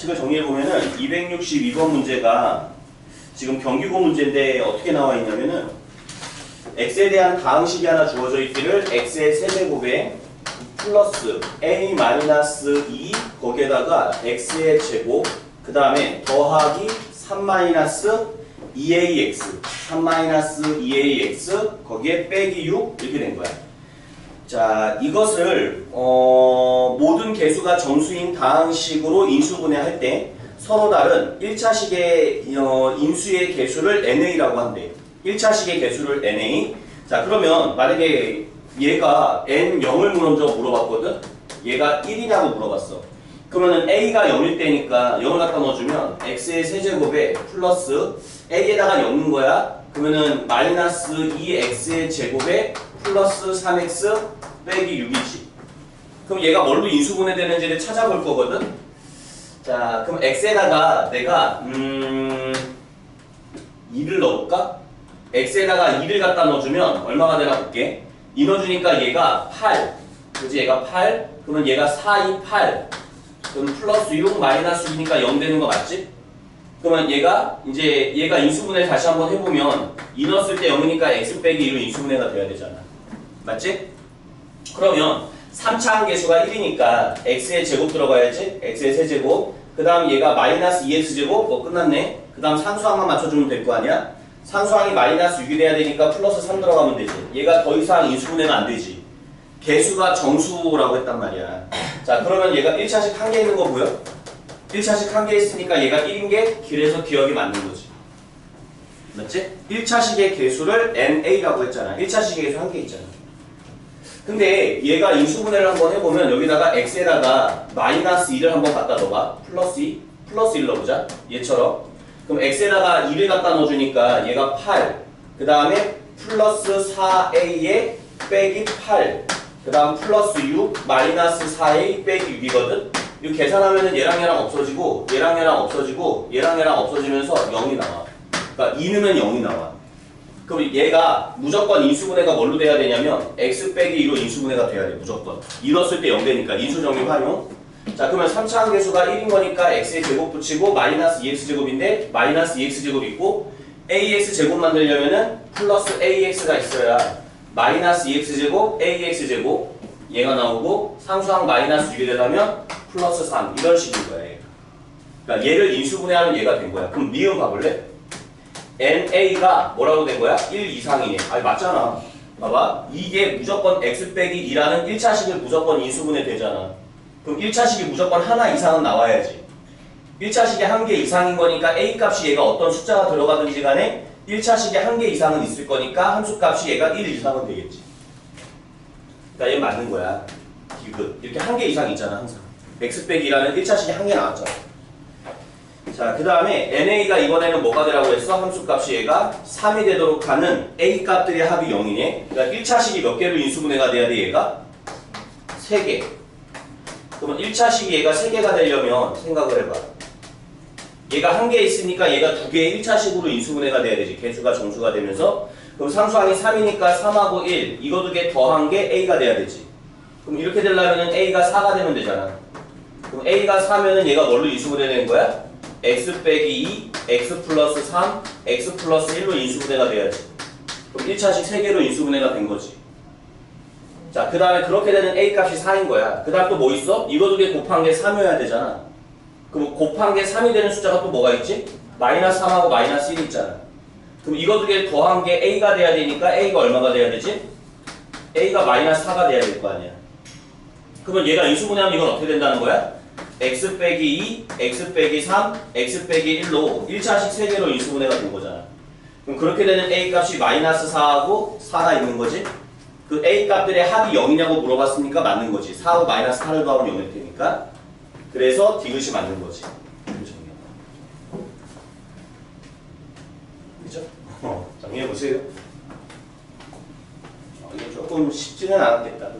식을 정리해보면은 262번 문제가 지금 경기고 문제인데 어떻게 나와 있냐면은 x에 대한 다항식이 하나 주어져 있기를 x의 세제곱에 플러스 a 마이너스 2 거기에다가 x의 제곱 그 다음에 더하기 3 마이너스 2ax 3 마이너스 2ax 거기에 빼기 6 이렇게 된 거야. 자, 이것을 어, 개수가 정수인 다항식으로 인수분해할 때 서로 다른 1차식의 어, 인수의 개수를 NA라고 한대. 1차식의 개수를 NA. 자, 그러면 만약에 얘가 N0을 먼저 물어봤거든? 얘가 1이냐고 물어봤어. 그러면은 A가 0일 때니까 0을 갖다 넣어주면 X의 세제곱에 플러스 A에다가 0는 거야. 그러면은 마이너스 2X의 제곱에 플러스 3X 빼기 6이지. 그럼 얘가 뭘로 인수분해되는지를 찾아볼 거거든? 자, 그럼 X에다가 내가, 음, 2를 넣을까? X에다가 2를 갖다 넣어주면 얼마가 되나 볼게. 2 넣어주니까 얘가 8. 그지? 얘가 8. 그러면 얘가 4, 2, 8. 그럼 플러스 6 마이너스 2니까 0 되는 거 맞지? 그러면 얘가 이제 얘가 인수분해 다시 한번 해보면 2 넣었을 때 0이니까 x 빼기 1로 인수분해가 돼야 되잖아. 맞지? 그러면 3차 항계수가 1이니까 x의 제곱 들어가야지. x의 세제곱. 그 다음 얘가 마이너스 2x제곱. 뭐 끝났네. 그 다음 상수항만 맞춰주면 될 거 아니야? 상수항이 마이너스 6이 돼야 되니까 플러스 3 들어가면 되지. 얘가 더 이상 인수분해가 안 되지. 개수가 정수라고 했단 말이야. 자, 그러면 얘가 1차식 한 개 있는 거 보여? 1차식 한 개 있으니까 얘가 1인 게 길에서 기억이 맞는 거지. 맞지? 1차식의 개수를 NA라고 했잖아. 1차식의 개수 한 개 있잖아. 근데 얘가 인수분해를 한번 해보면 여기다가 x에다가 마이너스 2를 한번 갖다 넣어봐. 플러스 2, 플러스 1 넣어보자. 얘처럼. 그럼 x에다가 2를 갖다 넣어주니까 얘가 8. 그 다음에 플러스 4a에 빼기 8. 그 다음 플러스 6 마이너스 4a 빼기 6이거든. 이거 계산하면은 얘랑 얘랑 없어지고 얘랑 얘랑 없어지고 얘랑 얘랑 없어지면서 0이 나와. 그러니까 2 넣으면 0이 나와. 그럼 얘가 무조건 인수분해가 뭘로 돼야 되냐면 x 빼기 2로 인수분해가 돼야 돼 무조건. 이뤘을 때 0 되니까 인수정리 활용. 자 그러면 3차 항계수가 1인 거니까 x의 제곱 붙이고 마이너스 2x 제곱인데 마이너스 2x 제곱 있고 ax 제곱 만들려면은 플러스 ax가 있어야 마이너스 2x 제곱 ax 제곱 얘가 나오고 상수항 마이너스 6이 되려면 플러스 3 이런 식인 거야 얘가. 그러니까 얘를 인수분해하면 얘가 된 거야. 그럼 미음 봐볼래? NA가 뭐라고 된 거야? 1 이상이네. 아니 맞잖아. 봐봐. 이게 무조건 x 빼기 2라는 1차식을 무조건 인수분해 되잖아. 그럼 1차식이 무조건 하나 이상은 나와야지. 1차식이 한개 이상인 거니까 A 값이 얘가 어떤 숫자가 들어가든지 간에 1차식에 한 개 이상은 있을 거니까 함수 값이 얘가 1 이상은 되겠지. 그러니까 얘 맞는 거야. 디귿. 이렇게 한 개 이상 있잖아 항상. x 빼기 2라는 1차식이 한 개 나왔잖아. 자, 그 다음에 NA가 이번에는 뭐가 되라고 했어? 함수값이 얘가 3이 되도록 하는 A 값들의 합이 0이네. 그러니까 1차식이 몇 개로 인수분해가 돼야 돼, 얘가? 3개. 그러면 1차식이 얘가 3개가 되려면 생각을 해봐. 얘가 한 개 있으니까 얘가 두 개의 1차식으로 인수분해가 돼야 되지. 개수가 정수가 되면서. 그럼 상수항이 3이니까 3하고 1, 이거 두 개 더한 게 A가 돼야 되지. 그럼 이렇게 되려면 A가 4가 되면 되잖아. 그럼 A가 4면은 얘가 뭘로 인수분해 되는 거야? X 빼기 2, x 플러스 3, x 플러스 1로 인수분해가 돼야지. 그럼 1차식 3개로 인수분해가 된 거지. 자, 그 다음에 그렇게 되는 a 값이 4인 거야. 그 다음 또 뭐 있어? 이거 두 개 곱한 게 3이어야 되잖아. 그럼 곱한 게 3이 되는 숫자가 또 뭐가 있지? 마이너스 3하고 마이너스 1이 있잖아. 그럼 이거 두 개 더한 게 a가 돼야 되니까 a가 얼마가 돼야 되지? a가 마이너스 4가 돼야 될 거 아니야. 그러면 얘가 인수분해하면 이건 어떻게 된다는 거야? X 빼기 2, x 빼기 3, x 빼기 1로 1차식 3개로 인수분해가 된 거잖아. 그럼 그렇게 되는 a 값이 마이너스 4하고 4가 있는 거지? 그 a 값들의 합이 0이냐고 물어봤으니까 맞는 거지. 4하고 마이너스 8을 더하면 0일 테니까. 그래서 디귿이 맞는 거지. 그죠? 어, 정리해 보세요. 어, 이게 조금 쉽지는 않았겠다.